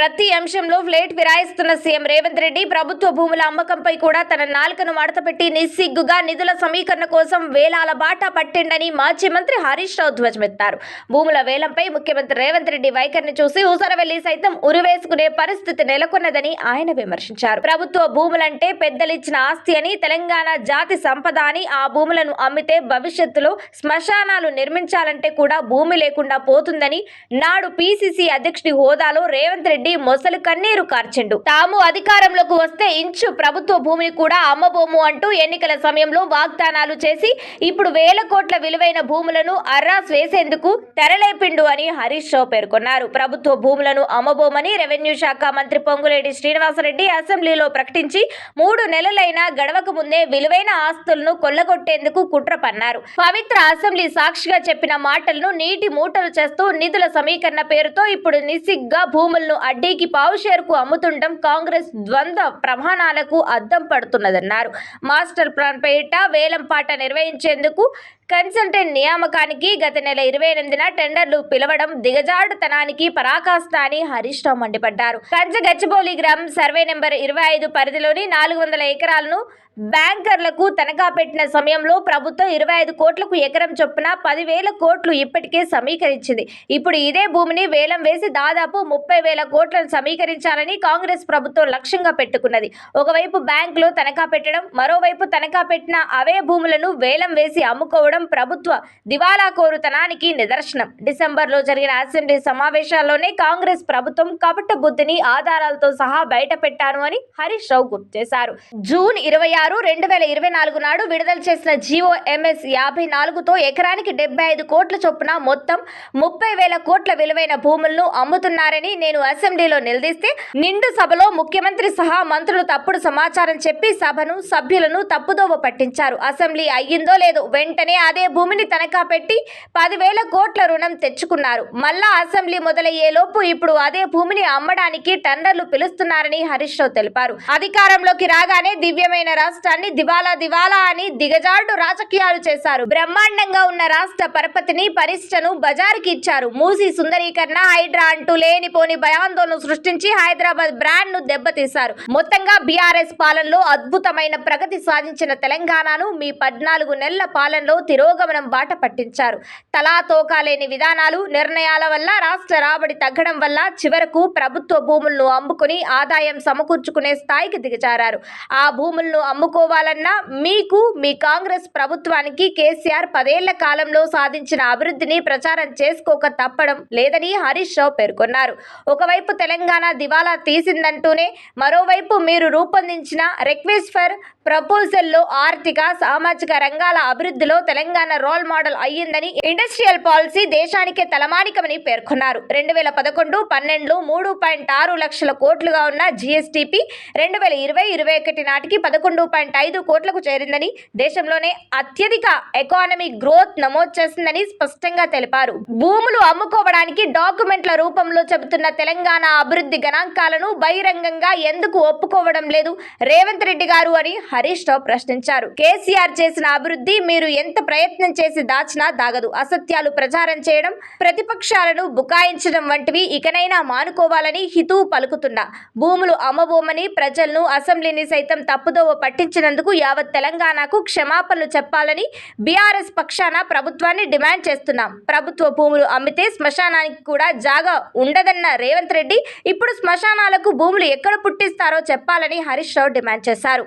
ప్రతి అంశంలో ఫ్లేట్ విరాయిస్తున్న సీఎం రేవంత్ రెడ్డి ప్రభుత్వ భూముల అమ్మకంపై కూడా తన నాలుకను మడతపెట్టి నిస్సిగ్గుగా నిధుల సమీకరణ కోసం వేలాల బాట పట్టిండని మాజీ మంత్రి హరీష్ రావు ధ్వజమెత్తారు. భూముల వేలంపై ముఖ్యమంత్రి రేవంత్ రెడ్డి వైఖరిని చూసి ఊసరవెల్లి సైతం ఉరివేసుకునే పరిస్థితి నెలకొన్నదని ఆయన విమర్శించారు. ప్రభుత్వ భూములంటే పెద్దలిచ్చిన ఆస్తి అని తెలంగాణ జాతి సంపద అని ఆ భూములను అమ్మితే భవిష్యత్తులో శ్మశానాలు నిర్మించాలంటే కూడా భూమి లేకుండా పోతుందని నాడు పిసిసి అధ్యక్షుడి హోదాలో రేవంత్ రెడ్డి మొసలు కన్నీరు కార్చిండు. తాము అధికారంలోకి వస్తే ఇంచు ప్రభుత్వ భూమిని కూడా అమ్మబోము అంటూ ఎన్నికల సమయంలో వాగ్దానాలు చేసి ఇప్పుడు వేల కోట్ల విలువైన భూములను అర్రాస్ వేసేందుకు తెరలేపిండు అని హరీష్ రావు పేర్కొన్నారు. ప్రభుత్వ భూములను అమ్మబోమని రెవెన్యూ శాఖ మంత్రి పొంగులేటి శ్రీనివాసరెడ్డి అసెంబ్లీలో ప్రకటించి మూడు నెలలైనా గడవక ముందే విలువైన ఆస్తులను కొల్లగొట్టేందుకు కుట్ర పన్నారు. పవిత్ర అసెంబ్లీ సాక్షిగా చెప్పిన మాటలను నీటి మూటలు చేస్తూ నిధుల సమీకరణ పేరుతో ఇప్పుడు నిసిగ్గా భూములను వడ్డీకి పావు షేర్కు అమ్ముతుండటం కాంగ్రెస్ ద్వంద్వ ప్రమాణాలకు అద్దం పడుతున్నదన్నారు. మాస్టర్ ప్లాన్ పేరిట వేలం పాట నిర్వహించేందుకు కన్సల్టెంట్ నియామకానికి గత నెల ఇరవై ఎనిమిదిన టెండర్లు పిలవడం దిగజాడుతనానికి పరాకాష్ట అని హరీష్ రావు మండిపడ్డారు. కంచ గచ్చిబౌలి గ్రామం సర్వే నెంబర్ ఇరవై ఐదు పరిధిలోని నాలుగు వందల ఎకరాలను బ్యాంకర్లకు తనఖా పెట్టిన సమయంలో ప్రభుత్వం ఇరవై ఐదు కోట్లకు ఎకరం చొప్పున పదివేల కోట్లు ఇప్పటికే సమీకరించింది. ఇప్పుడు ఇదే భూమిని వేలం వేసి దాదాపు ముప్పై వేల కోట్లను సమీకరించాలని కాంగ్రెస్ ప్రభుత్వం లక్ష్యంగా పెట్టుకున్నది. ఒకవైపు బ్యాంకులో తనఖా పెట్టడం మరోవైపు తనఖా పెట్టిన అవే భూములను వేలం వేసి అమ్ముకోవడం ప్రభుత్వ దివాలా కోరుతనానికి నిదర్శనం. డిసెంబర్లో జరిగిన అసెంబ్లీ సమావేశాల్లోనే కాంగ్రెస్ ప్రభుత్వం కపట బుద్ధిని ఆధారాలతో సహా బయట పెట్టాను అని హరీష్ రావు గుర్తు చేశారు. జూన్ ఇరవై ఆరు రెండు వేల ఇరవై నాలుగు నాడు విడుదల చేసిన జీవో ఎంఎస్ యాభై నాలుగుతో ఎకరానికి డెబ్బై ఐదు కోట్ల చొప్పున మొత్తం ముప్పై వేల కోట్ల విలువైన భూములను అమ్ముతున్నారని నేను అసెంబ్లీలో నిలదీస్తే నిండు సభలో ముఖ్యమంత్రి సహా మంత్రులు తప్పుడు సమాచారం చెప్పి సభను సభ్యులను తప్పుదోవ పట్టించారు. అసెంబ్లీ అయ్యిందో లేదో వెంటనే అదే భూమిని తనఖా పెట్టి పదివేల కోట్ల రుణం తెచ్చుకున్నారు. మళ్ళా అసెంబ్లీ మొదలయ్యేలోపు ఇప్పుడు అదే భూమిని అమ్మడానికి టెండర్లు పిలుస్తున్నారని హరీష్ రావు తెలిపారు. అధికారంలోకి రాగానే దివ్యమైన రాష్ట్రాన్ని దివాలా దివాలా అని దిగజాడు రాజకీయాలు చేశారు. బ్రహ్మాండంగా ఉన్న రాష్ట్ర పరపతిని పరిష్టను బజారుకి ఇచ్చారు. మూసి సుందరీకరణ హైడ్రా అంటూ లేనిపోని భయాందోళన సృష్టించి హైదరాబాద్ బ్రాండ్ను దెబ్బతీశారు. మొత్తంగా బీఆర్ఎస్ పాలనలో అద్భుతమైన ప్రగతి సాధించిన తెలంగాణను మీ పద్నాలుగు నెలల పాలనలో తిరోగమనం బాట పట్టించారు. తలా తోకాలేని విధానాలు నిర్ణయాల వల్ల రాష్ట్ర రాబడి తగ్గడం వల్ల చివరకు ప్రభుత్వ భూములను అమ్ముకుని ఆదాయం సమకూర్చుకునే స్థాయికి దిగజారారు. ఆ భూములను అమ్ముకోవాలన్నా మీకు మీ కాంగ్రెస్ ప్రభుత్వానికి కేసీఆర్ పదేళ్ళ కాలంలో సాధించిన అభివృద్ధిని ప్రచారం చేసుకోక తప్పడం లేదని హరీష్ రావు పేర్కొన్నారు. ఒకవైపు తెలంగాణ దివాలా తీసిందంటూనే మరోవైపు మీరు రూపొందించిన రిక్వెస్ట్ ఫర్ ప్రపోజల్లో ఆర్థిక సామాజిక రంగాల అభివృద్ధిలో తెలంగాణ రోల్ మోడల్ అయ్యిందని ఇండస్ట్రియల్ పాలసీ దేశానికే తలమానికమని పేర్కొన్నారు. రెండు వేల పదకొండు పన్నెండు మూడు పాయింట్ ఆరు లక్షల కోట్లుగా ఉన్న జీఎస్టీపీ రెండు వేల ఇరవై ఇరవై ఒకటి నాటికి పదకొండు పాయింట్ ఐదు కోట్లకు చేరిందని దేశంలోనే అత్యధిక ఎకానమిక్ గ్రోత్ నమోదు చేసిందని స్పష్టంగా తెలిపారు. భూములు అమ్ముకోవడానికి డాక్యుమెంట్ల రూపంలో చెబుతున్న తెలంగాణ అభివృద్ధి గణాంకాలను బహిరంగంగా ఎందుకు ఒప్పుకోవడం లేదు? రేవంత్ రెడ్డి గారు అని హరీష్ రావు ప్రశ్నించారు. కేసీఆర్ చేసిన అభివృద్ధి మీరు ఎంత ప్రయత్నం చేసి దాచినా దాగదు. అసత్యాలు ప్రచారం చేయడం ప్రతిపక్షాలను బుకాయించడం వంటివి ఇకనైనా మానుకోవాలని హితువు పలుకుతున్నా భూములు అమ్మబోమని ప్రజలను అసెంబ్లీని సైతం తప్పుదోవ పట్టి పట్టించినందుకు యావత్ తెలంగాణకు క్షమాపణలు చెప్పాలని బీఆర్ఎస్ పక్షాన ప్రభుత్వాన్ని డిమాండ్ చేస్తున్నాం. ప్రభుత్వ భూములు అమ్మితే శ్మశానానికి కూడా జాగా ఉండదన్న రేవంత్ రెడ్డి ఇప్పుడు శ్మశానాలకు భూములు ఎక్కడ పుట్టిస్తారో చెప్పాలని హరీష్ రావు డిమాండ్ చేశారు.